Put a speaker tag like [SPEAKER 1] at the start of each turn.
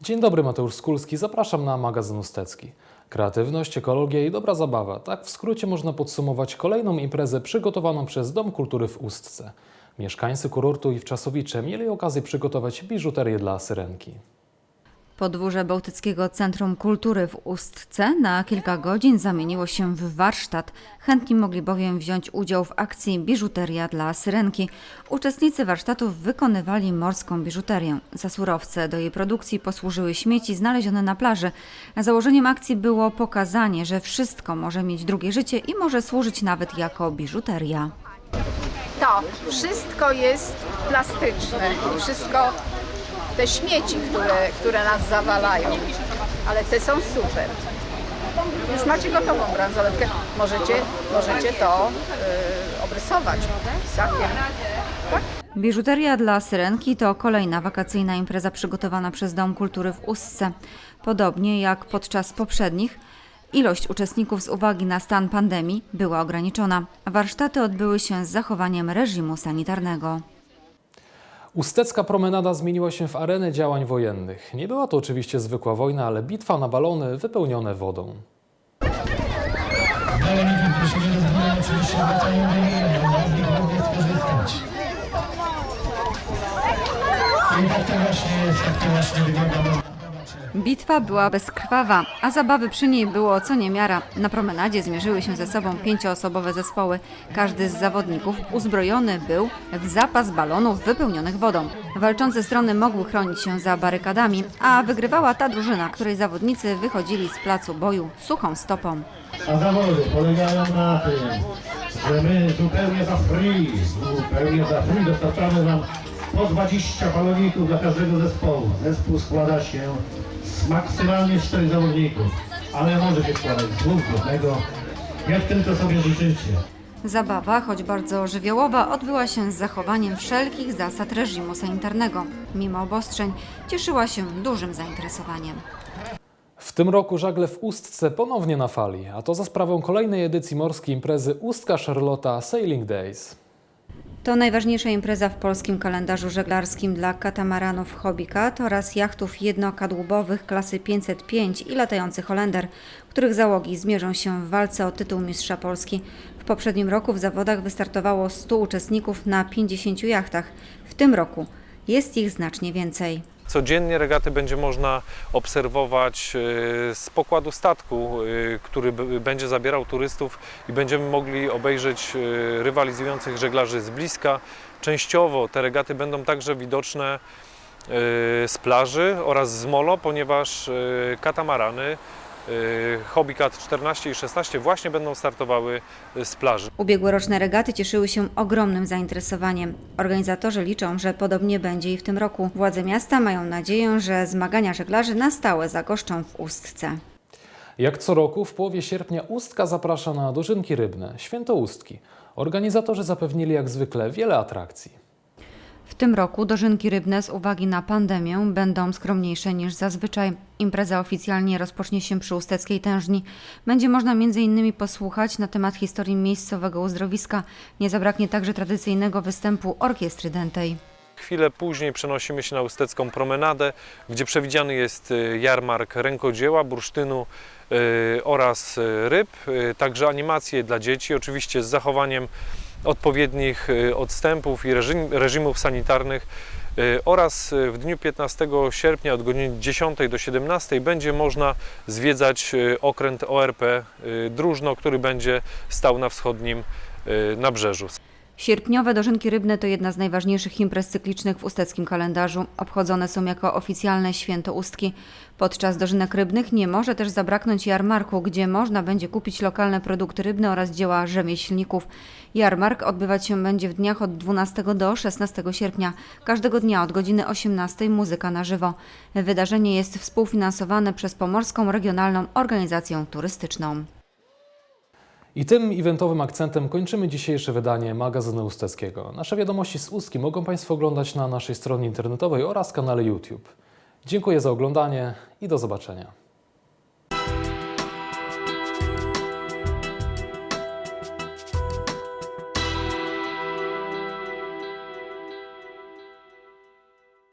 [SPEAKER 1] Dzień dobry, Mateusz Skulski. Zapraszam na magazyn Ustecki. Kreatywność, ekologia i dobra zabawa. Tak w skrócie można podsumować kolejną imprezę przygotowaną przez Dom Kultury w Ustce. Mieszkańcy kurortu i Wczasowicze mieli okazję przygotować biżuterię dla Syrenki.
[SPEAKER 2] Podwórze Bałtyckiego Centrum Kultury w Ustce na kilka godzin zamieniło się w warsztat. Chętni mogli bowiem wziąć udział w akcji Biżuteria dla Syrenki. Uczestnicy warsztatów wykonywali morską biżuterię. Za surowce do jej produkcji posłużyły śmieci znalezione na plaży. Założeniem akcji było pokazanie, że wszystko może mieć drugie życie i może służyć nawet jako biżuteria.
[SPEAKER 3] to wszystko jest plastyczne wszystko te śmieci, które, które nas zawalają, ale te są super. Już macie gotową bransoletkę, możecie, możecie to y, obrysować pisakiem.
[SPEAKER 2] Biżuteria dla Syrenki to kolejna wakacyjna impreza przygotowana przez Dom Kultury w Ustce. Podobnie jak podczas poprzednich, ilość uczestników z uwagi na stan pandemii była ograniczona. Warsztaty odbyły się z zachowaniem reżimu sanitarnego.
[SPEAKER 1] Ustecka promenada zmieniła się w arenę działań wojennych. Nie była to oczywiście zwykła wojna, ale bitwa na balony wypełnione wodą.
[SPEAKER 4] I tak to właśnie jest, tak to właśnie wygląda.
[SPEAKER 2] Bitwa była bezkrwawa, a zabawy przy niej było co niemiara. Na promenadzie zmierzyły się ze sobą pięcioosobowe zespoły. Każdy z zawodników uzbrojony był w zapas balonów wypełnionych wodą. Walczące strony mogły chronić się za barykadami, a wygrywała ta drużyna, której zawodnicy wychodzili z placu boju suchą stopą.
[SPEAKER 4] A zawody polegają na tym, że my zupełnie za free, zupełnie za free dostarczamy Wam po 20 baloników dla każdego zespołu. Zespół składa się z maksymalnie 4 zawodników, ale może się składać z dwóch, jednego, jak tylko sobie życzycie.
[SPEAKER 2] Zabawa, choć bardzo żywiołowa, odbyła się z zachowaniem wszelkich zasad reżimu sanitarnego. Mimo obostrzeń cieszyła się dużym zainteresowaniem.
[SPEAKER 1] W tym roku żagle w Ustce ponownie na fali, a to za sprawą kolejnej edycji morskiej imprezy Ustka Charlotta Sailing Days.
[SPEAKER 2] To najważniejsza impreza w polskim kalendarzu żeglarskim dla katamaranów Hobbycat oraz jachtów jednokadłubowych klasy 505 i latający Holender, których załogi zmierzą się w walce o tytuł Mistrza Polski. W poprzednim roku w zawodach wystartowało 100 uczestników na 50 jachtach. W tym roku jest ich znacznie więcej.
[SPEAKER 5] Codziennie regaty będzie można obserwować e, z pokładu statku, e, który będzie zabierał turystów i będziemy mogli obejrzeć e, rywalizujących żeglarzy z bliska. Częściowo te regaty będą także widoczne z plaży oraz z molo, ponieważ katamarany Hobbycat 14 i 16 właśnie będą startowały z plaży.
[SPEAKER 2] Ubiegłoroczne regaty cieszyły się ogromnym zainteresowaniem. Organizatorzy liczą, że podobnie będzie i w tym roku. Władze miasta mają nadzieję, że zmagania żeglarzy na stałe zagoszczą w Ustce.
[SPEAKER 1] Jak co roku w połowie sierpnia Ustka zaprasza na dożynki rybne, święto Ustki. Organizatorzy zapewnili jak zwykle wiele atrakcji.
[SPEAKER 2] W tym roku dożynki rybne z uwagi na pandemię będą skromniejsze niż zazwyczaj. Impreza oficjalnie rozpocznie się przy Usteckiej Tężni. Będzie można m.in. posłuchać na temat historii miejscowego uzdrowiska. Nie zabraknie także tradycyjnego występu orkiestry dętej.
[SPEAKER 5] Chwilę później przenosimy się na Ustecką Promenadę, gdzie przewidziany jest y, jarmark rękodzieła, bursztynu y, oraz y, ryb, także animacje dla dzieci, oczywiście z zachowaniem odpowiednich y, odstępów i reżim, reżimów sanitarnych y, oraz y, w dniu 15 sierpnia od godziny 10 do 17 będzie można zwiedzać okręt ORP Drużno, który będzie stał na wschodnim nabrzeżu.
[SPEAKER 2] Sierpniowe dożynki rybne to jedna z najważniejszych imprez cyklicznych w usteckim kalendarzu. Obchodzone są jako oficjalne święto Ustki. Podczas dożynek rybnych nie może też zabraknąć jarmarku, gdzie można będzie kupić lokalne produkty rybne oraz dzieła rzemieślników. Jarmark odbywać się będzie w dniach od 12 do 16 sierpnia. Każdego dnia od godziny 18 muzyka na żywo. Wydarzenie jest współfinansowane przez Pomorską Regionalną Organizację Turystyczną.
[SPEAKER 1] I tym eventowym akcentem kończymy dzisiejsze wydanie magazynu Usteckiego. Nasze wiadomości z Ustki mogą Państwo oglądać na naszej stronie internetowej oraz kanale YouTube. Dziękuję za oglądanie i do zobaczenia.